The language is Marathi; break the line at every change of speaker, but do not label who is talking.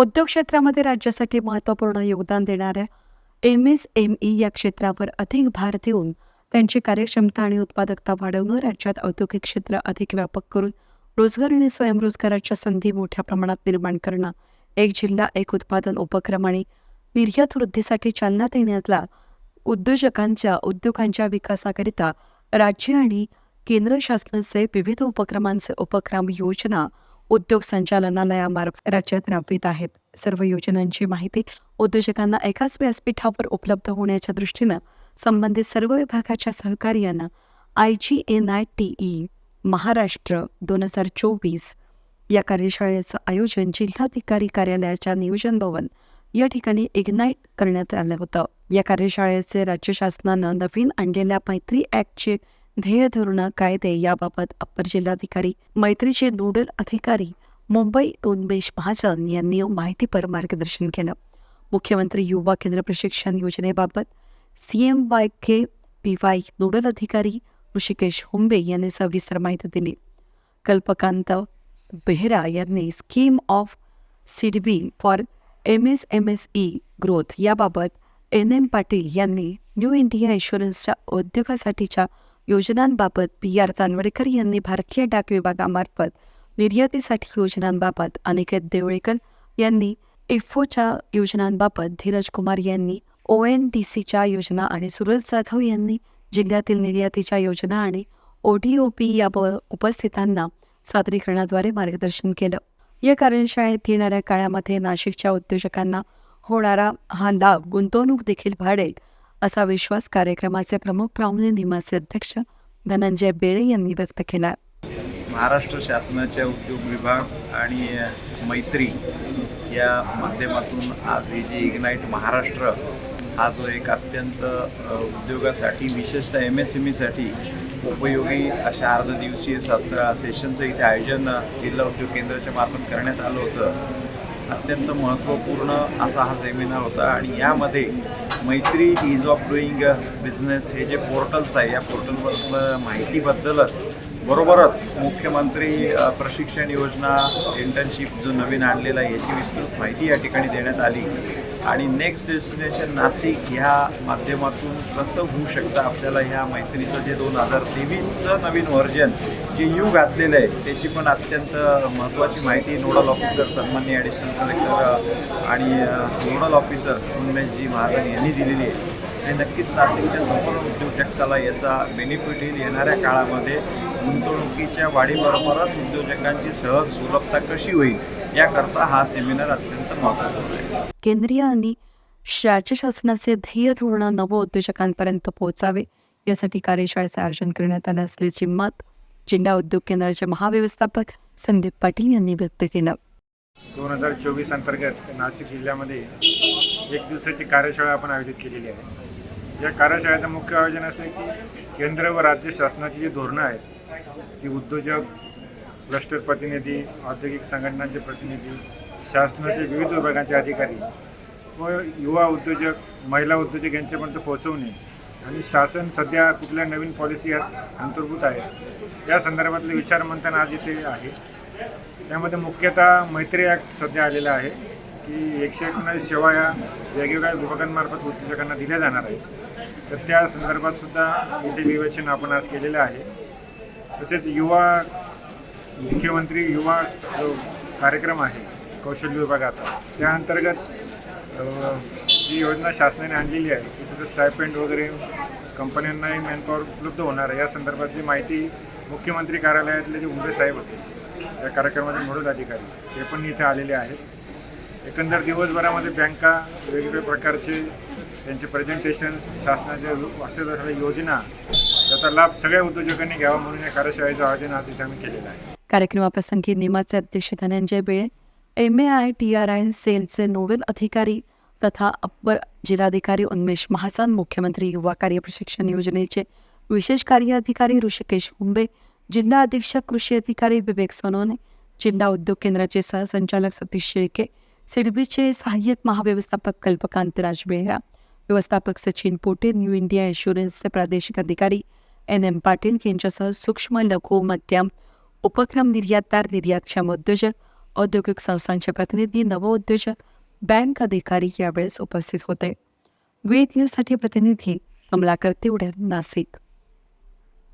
उद्योग क्षेत्रामध्ये राज्यासाठी महत्त्वपूर्ण योगदान देणाऱ्या एम एस एम ई या क्षेत्रावर अधिक भार देऊन त्यांची कार्यक्षमता आणि उत्पादकता वाढवणं राज्यात औद्योगिक क्षेत्र अधिक व्यापक करून रोजगार आणि स्वयंरोजगाराच्या संधी मोठ्या प्रमाणात निर्माण करणं एक जिल्हा एक उत्पादन उपक्रम आणि निर्यात वृद्धीसाठी चालना देण्यातला उद्योजकांच्या उद्योगांच्या विकासाकरिता राज्य आणि केंद्र शासनाचे विविध उपक्रमांचे उपक्रम योजना उद्योग संचालनालयामार्फत राज्यात राबवित आहेत. सर्व योजनांची माहिती उद्योजकांना एकाच व्यासपीठावर उपलब्ध होण्याच्या दृष्टीनं संबंधित सर्व विभागाच्या सहकार्यानं I G N I T E Maharashtra दोन हजार चोवीस या कार्यशाळेचं आयोजन जिल्हाधिकारी कार्यालयाच्या नियोजन भवन या ठिकाणी इग्नाईट करण्यात आलं होतं. या कार्यशाळेचे राज्य शासनानं नवीन आणलेल्या मैत्री ॲक्टचे ध्येय धोरणं कायदे याबाबत अप्पर जिल्हाधिकारी मैत्रीचे नोडल अधिकारी मुंबई उन्मेश महाजन यांनी माहितीपर मार्गदर्शन केलं. मुख्यमंत्री युवा केंद्र प्रशिक्षण योजनेबाबत C M Y K P Y nodal अधिकारी ऋषिकेश हुंबे यांनी सविस्तर माहिती दिली. कल्पकांत बेहरा यांनी scheme of SIDBI for M S M S E growth याबाबत एन एम पाटील यांनी न्यू इंडिया इन्शुरन्सच्या उद्योगासाठीच्या योजनांबाबत पी आर चांदवडेकर यांनी भारतीय डाक विभागामार्फत निर्यातीसाठी योजनांबाबत अनिकेत देवळेकर यांनी इफ्फोच्या योजनांबाबत धीरज कुमार यांनी ओ एन डी सीच्या योजना आणि सुरज जाधव यांनी जिल्ह्यातील निर्यातीच्या योजना आणि ओ डी ओ पी या उपस्थितांना सादरीकरणाद्वारे मार्गदर्शन केलं. या कार्यशाळेत येणाऱ्या काळामध्ये नाशिकच्या उद्योजकांना होणारा हा लाभ गुंतवणूक देखील वाढेल असा विश्वास कार्यक्रमाचे प्रमुख पाहुणे निमाचे अध्यक्ष धनंजय बेळे यांनी व्यक्त केला.
महाराष्ट्र शासनाच्या उद्योग विभाग आणि मैत्री या माध्यमातून आज ही जी इग्नाईट महाराष्ट्र हा जो एक अत्यंत उद्योगासाठी विशेषतः एम एस एम ईसाठी उपयोगी अशा अर्धदिवसीय सत्र सेशनचं इथे आयोजन जिल्हा उद्योग केंद्राच्या मार्फत करण्यात आलं होतं. अत्यंत महत्त्वपूर्ण असा हा सेमिनार होता आणि यामध्ये मैत्री इज ऑफ डुईंग बिझनेस हे जे पोर्टल्स आहे या पोर्टलवर माहितीबद्दलच बरोबरच मुख्यमंत्री प्रशिक्षण योजना इंटर्नशिप जो नवीन आणलेला आहे याची विस्तृत माहिती या ठिकाणी देण्यात आली. आणि नेक्स्ट डेस्टिनेशन नाशिक ह्या माध्यमातून कसं होऊ शकतं आपल्याला ह्या मैत्रीचं जे दोन हजार तेवीसचं नवीन व्हर्जन जे यू घातलेलं आहे त्याची पण अत्यंत महत्त्वाची माहिती नोडल ऑफिसर सन्मान्य ॲडिशनल कलेक्टर आणि नोडल ऑफिसर उन्मेशजी महाजन यांनी दिलेली आहे. आणि नक्कीच नाशिकच्या संपूर्ण उद्योजकाला याचा बेनिफिट येईल येणाऱ्या काळामध्ये. गुंतवणुकीच्या वाढीबरोबरच उद्योजकांची सहज सुलभता कशी होईल याकरता हा सेमिनार अत्यंत
केंद्रीय आणि राज्य शासनाचे ध्येय धोरण नव उद्योजकांपर्यंत पोहोचावे यासाठी कार्यशाळेचे आयोजन करण्यात आलं असल्याचे मत जिल्हा उद्योग केंद्राचे महाव्यवस्थापक संदीप पाटील यांनी व्यक्त केलं.
दोन हजार चोवीस अंतर्गत नाशिक जिल्ह्यामध्ये एक दिवसाची कार्यशाळा आपण आयोजित केलेली आहे. या कार्यशाळेचं मुख्य आयोजन असं आहे की केंद्र व राज्य शासनाची जी धोरणं आहेत ती उद्योजक क्लस्टर प्रतिनिधी औद्योगिक संघटनांचे प्रतिनिधी शासनाचे विविध विभागांचे अधिकारी व युवा उद्योजक महिला उद्योजक यांच्यापर्यंत पोहोचवणे आणि शासन सध्या कुठल्या नवीन पॉलिसी यात अंतर्भूत आहे या संदर्भातले विचार मंथन आज इथे आहे. त्यामध्ये मुख्यतः मैत्री ॲक्ट सध्या आलेला आहे की एकशे एकोणावीस सेवा या वेगवेगळ्या विभागांमार्फत उद्योजकांना दिल्या जाणार आहेत. तर त्या संदर्भात सुद्धा इथे विवेचन आपण आज केलेलं आहे. तसेच युवा मुख्यमंत्री युवा जो कार्यक्रम आहे कौशल्य विभागाचा. त्या अंतर्गत जी योजना शासनाने आणलेली आहे की तिथं स्टायपेंड वगैरे कंपन्यांनाही मॅनपॉवर उपलब्ध होणार आहे. या संदर्भातली माहिती मुख्यमंत्री कार्यालयातले जे उंबे साहेब होते या कार्यक्रमाचे नोडल अधिकारी ते पण इथे आलेले आहेत. एकंदर दिवसभरामध्ये बँका वेगवेगळ्या प्रकारचे त्यांचे प्रेझेंटेशन शासनाच्या असलेल्या योजना त्याचा लाभ सगळ्या उद्योजकांनी घ्यावा म्हणून या कार्यशाळेचं आयोजन आज इथे आम्ही केलेलं आहे.
कार्यक्रमाप्रसंगी निमाचे अध्यक्ष Dhananjay Bele M A I T R I सेलचे नोडल अधिकारी तथा अप्पर जिल्हाधिकारी उन्मेष महासन मुख्यमंत्री युवा कार्य प्रशिक्षण योजनेचे विशेष कार्य अधिकारी ऋषिकेश हुंबे जिल्हा अधीक्षक कृषी अधिकारी विवेक सोनोने जिल्हा उद्योग केंद्राचे सहसंचालक सतीश शेळके सिडबीचे सहाय्यक महाव्यवस्थापक कल्पकांत राजबेहरा व्यवस्थापक सचिन पोटे न्यू इंडिया इन्शुरन्सचे प्रादेशिक अधिकारी एन एम पाटील यांच्यासह सूक्ष्म लघु मध्यम उपक्रम निर्यातदार निर्यातक्षम उद्योजक औद्योगिक संस्थांचे प्रतिनिधी नवउद्योजक बँक अधिकारी यावेळेस उपस्थित होते. वेद न्यूजसाठी प्रतिनिधी कमलाकर तिवडे नाशिक.